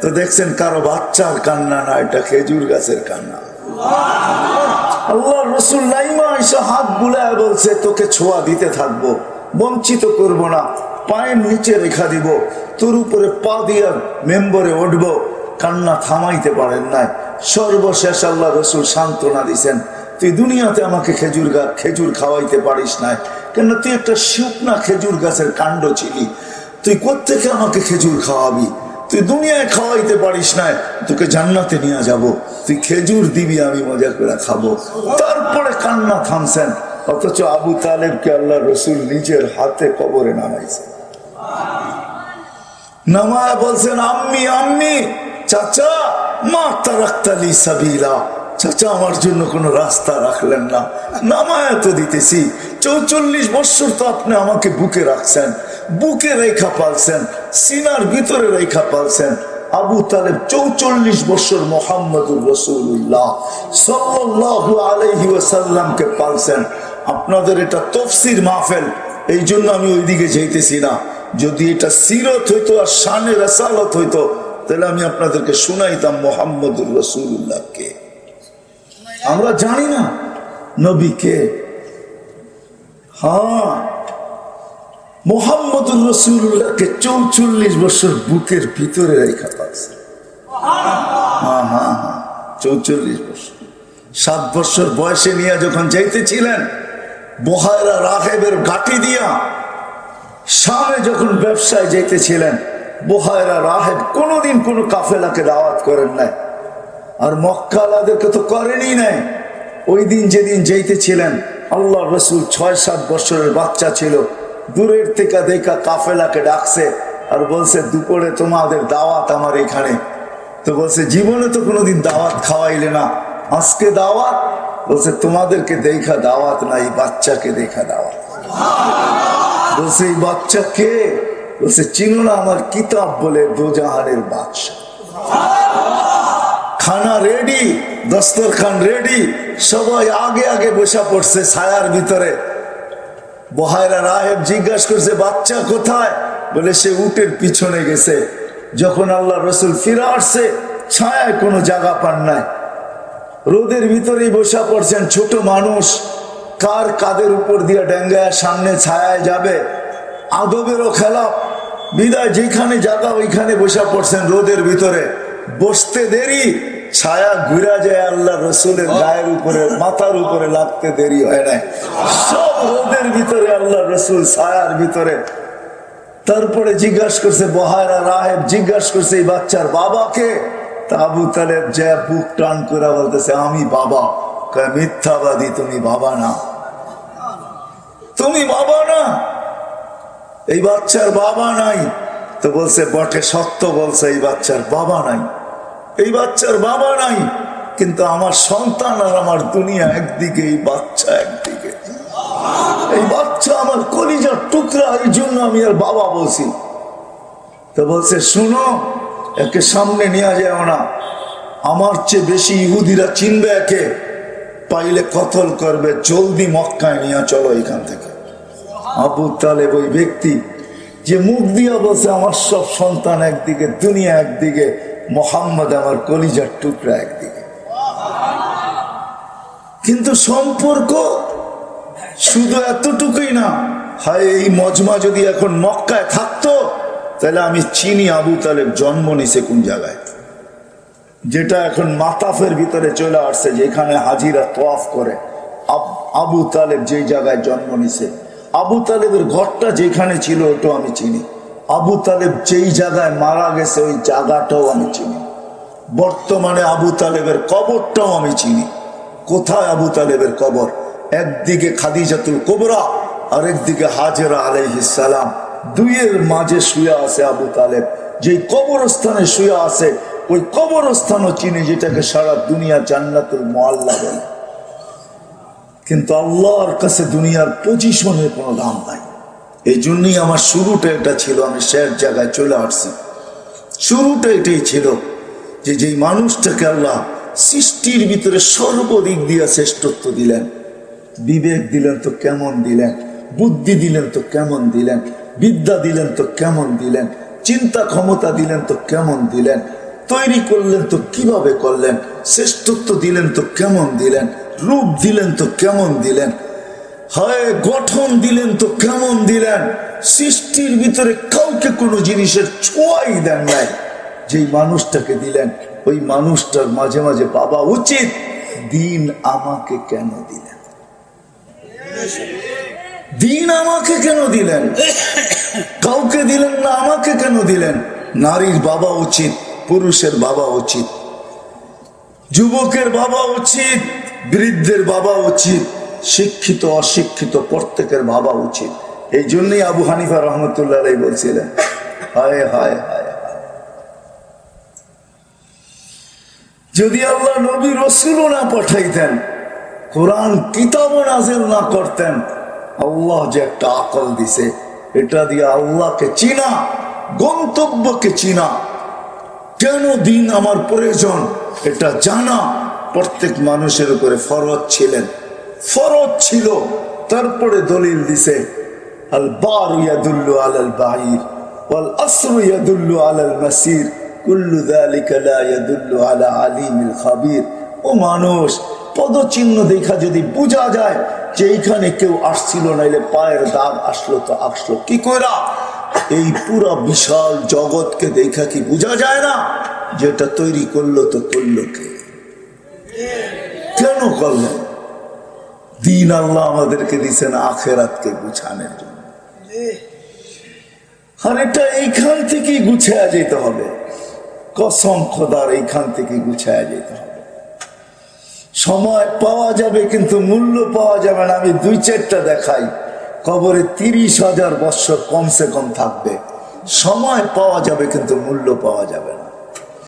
তো দেখছেন কারও বাচ্চার কান্না না, এটা খেজুর গাছের কান্না। আল্লাহ রসুল নাইমা এসে হাত বুলায় বলছে, তোকে ছোঁয়া দিতে থাকব, বঞ্চিত করব না, পায়ের নিচে রেখা দিব, তোর উপরে পা দিয়ে মেম্বরে উঠব, কান্না থামাইতে পারেন নাই। সর্বশেষ আল্লাহ রসুল সান্ত্বনা দিছেন, তুই দুনিয়াতে আমাকে খেজুর গাছ খেজুর খাওয়াইতে পারিস নাই কেন তুই একটা শুকনা খেজুর গাছের কাণ্ড ছিলি। তুই কোত্থেকে আমাকে খেজুর খাওয়াবি? তুই দুনিয়ায় খাওয়াইতে পারিস না তোকে জান্নাতে নিয়ে যাব। তুই খেজুর দিবি, আমি মজা করে খাব। তারপরে কান্না থামছেন, অথচ আবু তালেবকে আল্লাহ রসুল নিজের হাতে কবরে নামাইছে। নামায় বলছেন, আম্মি আম্মি, চাচা, মা তারাক্তালি সাবিলা। চাচা, আমার জন্য কোনো রাস্তা রাখলেন না। নামায় তো দিতেছি। চৌচল্লিশ বছর তো আপনি আমাকে বুকে রাখছেন। বুকে রেখা পালছেন, সিনার ভিতরে রেখা পালছেন আবু তালেব চৌচল্লিশ বছর মোহাম্মদুর রসুল্লাহ সাল্লাহু আলহি ওয়াসাল্লামকে পালছেন। আপনাদের এটা তফসির মাহফেল, এই জন্য আমি ওইদিকে যাইতেছি না। যদি এটা সিরত হইতো আর শানে রসালত হইতো, তাহলে আমি আপনাদেরকে শুনাইতাম মোহাম্মদুর রসুল্লাহকে আমরা জানি না নবী কে হ্যাঁ মোহাম্মদুর রসুল্লাহকে চৌচল্লিশ বছর বুকের ভিতরে রেখা পাচ্ছে হ্যাঁ হ্যাঁ হ্যাঁ চৌচল্লিশ বছর। সাত বছর বয়সে নিয়ে যখন যাইতেছিলেন বহায়রা রাহেবের ঘাটি দিয়া সামনে যখন ব্যবসায় যেতেছিলেন বহায়রা রাহেব কোনোদিন কোনো কাফেলাকে দাওয়াত করেন নাই। আর মক্কালাদেরকে তো করেনই নাই। ওই দিন যেদিন যেতেছিলেন আল্লাহ রসুল ছয় সাত বছরের বাচ্চা ছিল। দূরের থেকে দেখা কাফেলাকে ডাকছে আর বলছে, দুপুরে তোমাদের দাওয়াত আমার এখানে। তো বলছে, জীবনে তো কোনোদিন দাওয়াত খাওয়াইলে না। আজকে দাওয়াত? বলছে, তোমাদেরকে দেখা দাওয়াত না, এই বাচ্চাকে দেখা দাওয়াত। বলছে, এই বাচ্চা কে? বলছে, চিনো না আমার কিতাব বলে দোজাহানের বাদশা। খানা রেডি, দস্তরখান রেডি, সবাই আগে আগে বসা পড়ছে ছায়ার ভিতরে। বহায়রা রাহেব জিজ্ঞাসা করছে, বাচ্চা কোথায়? বলে, সে উটের পিছনে গেছে। যখন আল্লাহ রসুল ফিরে আসছে, ছায়ায় কোনো জায়গা পান নাই। রোদের ভিতরেই বসা পড়ছেন ছোট মানুষ। কার কাদের উপর দিয়ে ডেঙ্গায় সামনে ছায়ায় যাবে? আদবেরও খেলা। বিদায় যেখানে জায়গা ওইখানে বসা পড়ছেন রোদের ভিতরে। বসতে দেরি ছায়া ঘুরা যায় আল্লাহ রসুলের গায়ের উপরে, মাথার উপরে লাগতে দেরি হয় না সব রোদের ভিতরে আল্লাহ রসুল ছায়ার ভিতরে। তারপরে জিজ্ঞাসা করছে, বহায়রা রাহেব, জিজ্ঞাসা করছে এই বাচ্চার বাবাকে। আবু তালেব যে বুক টান করে বলতেছে, আমি বাবা। মিথ্যাবাদী, তুমি বাবা না। তুমি বাবা না? এই বাচ্চার বাবা নাই। তো বলছে, বটে, সত্য বলছে, এই বাচ্চার বাবা নাই। এই বাচ্চার বাবা নাই, কিন্তু আমার সন্তান আর আমার দুনিয়া একদিকে, এই বাচ্চা একদিকে। এই বাচ্চা আমার কলিজার টুকরা, এই জন্য আমি আর বাবা বলছি। তো বলছে, শুনো, একে সামনে নেওয়া যাও না। আমার চেয়ে বেশি ইহুদিরা চিনবে একে। পাইলে কথল করবে, জলদি মক্কায় নিয়ে চলো এখান থেকে। আবু তালেব ওই ব্যক্তি যে মুখ দিয়া বলছে, আমার সব সন্তান একদিকে, দুনিয়া একদিকে মোহাম্মদ আমার কলিজার টুকরা একদিকে। কিন্তু সম্পর্ক শুধু এতটুকুই না, হয়, এই মজমা যদি এখন মক্কায় থাকতো, তাহলে আমি চিনি আবু তালেব জন্ম নিছে কোন জায়গায়। যেটা এখন মাতাফের ভিতরে চলে আসছে, যেখানে হাজিরা তোয়াফ করে। আব- তালেব যে জায়গায় জন্ম নিছে। আবু তালেবের ঘরটা যেখানে ছিল ওটা আমি চিনি। আবু তালেব যেই জায়গায় মারা গেছে, ওই জায়গাটাও আমি চিনি। বর্তমানে আবু তালেবের কবরটাও আমি চিনি। কোথায় আবু তালেবের কবর? একদিকে খাদিজাতুল কোবরা, আর একদিকে হাজেরা আলাইহিসালাম দুইয়ের মাঝে শুয়ে আছে আবু তালেব। যেই কবরস্থানে শুয়ে আছে, ওই কবরস্থানও চিনি, যেটাকে সারা দুনিয়া জান্নাতুল মোয়াল্লা বলে। কিন্তু আল্লাহর কাছে দুনিয়ার পজিশনের কোনো দাম নাই। এই জন্যই আমার শুরুটা এটা ছিল, আমি শেষ জায়গায় চলে আসছি। শুরুটা এটাই ছিল যে যেই মানুষটাকে আল্লাহ সৃষ্টির ভিতরে সর্বদিক দিয়ে শ্রেষ্ঠত্ব দিলেন, বিবেক দিলেন তো কেমন দিলেন, বুদ্ধি দিলেন তো কেমন দিলেন, বিদ্যা দিলেন তো কেমন দিলেন, চিন্তা ক্ষমতা দিলেন তো কেমন দিলেন, তৈরি করলেন তো কীভাবে করলেন, শ্রেষ্ঠত্ব দিলেন তো কেমন দিলেন, রূপ দিলেন তো কেমন দিলেন হয়, গঠন দিলেন তো কেমন দিলেন? সৃষ্টির ভিতরে কাউকে কোনো জিনিসের ছোঁয়াই দেন নাই। যেই মানুষটাকে দিলেন, ওই মানুষটার মাঝে মাঝে পাবা উচিত, দিন আমাকে কেন দিলেন? দিন আমাকে কেন দিলেন? কাউকে দিলেন না, আমাকে কেন দিলেন? নারীর বাবা উচিত, পুরুষের বাবা উচিত, যুবকের বাবা উচিত, বৃদ্ধের বাবা উচিত শিক্ষিত, অশিক্ষিত প্রত্যেকের বাবা উচিত এই জন্যই আবু হানিফা রহমতুল্লাহ বলছিলেন, হায় হায় হায়। যদি আল্লাহ নবী রসুলও না পাঠাইতেন, কোরআন কিতাবও নাজিল না করতেন, আল্লাহ যে একটা আকল দিছে, এটা দিয়ে আল্লাহকে চিনা, গন্তব্যকে চিনা, কেন দিন আমার প্রয়োজন, এটা জানা, প্রত্যেক মানুষের উপরে ফরজ ছিলেন ফরজ ছিল। তারপরে দলিল দিছে আল বার ইয়াদুল্লু আলাল বাহির ওয়াল আসরু ইয়াদুল্লু আলাল মাসির, কুল্লু যালিকা লা ইয়াদুল্লু আলা আলিমিল খাবির। ও মানুষ, পদচিহ্ন দেখা যদি বোঝা যায় যে এইখানে কেউ আসছিল, নাইলে পায়ের দাগ আসলো তো আসলো। কি কইরা? এই পুরা বিশাল জগৎকে দেখা কি বোঝা যায় না? যেটা তৈরি করল তো করল কে? কেন করলেন দিন আল্লাহ আমাদেরকে দিছেন আখেরাতকে গুছানোর জন্য। আর এটা এইখান থেকেই গুছায়া যেতে হবে। কসম খোদার, এইখান থেকে গুছায়া যেতে হবে। সময় পাওয়া যাবে কিন্তু মূল্য পাওয়া যাবে না। আমি দুই চারটা দেখাই। কবরে তিরিশ হাজার বৎসর কমসে কম থাকবে। সময় পাওয়া যাবে কিন্তু মূল্য পাওয়া যাবে না।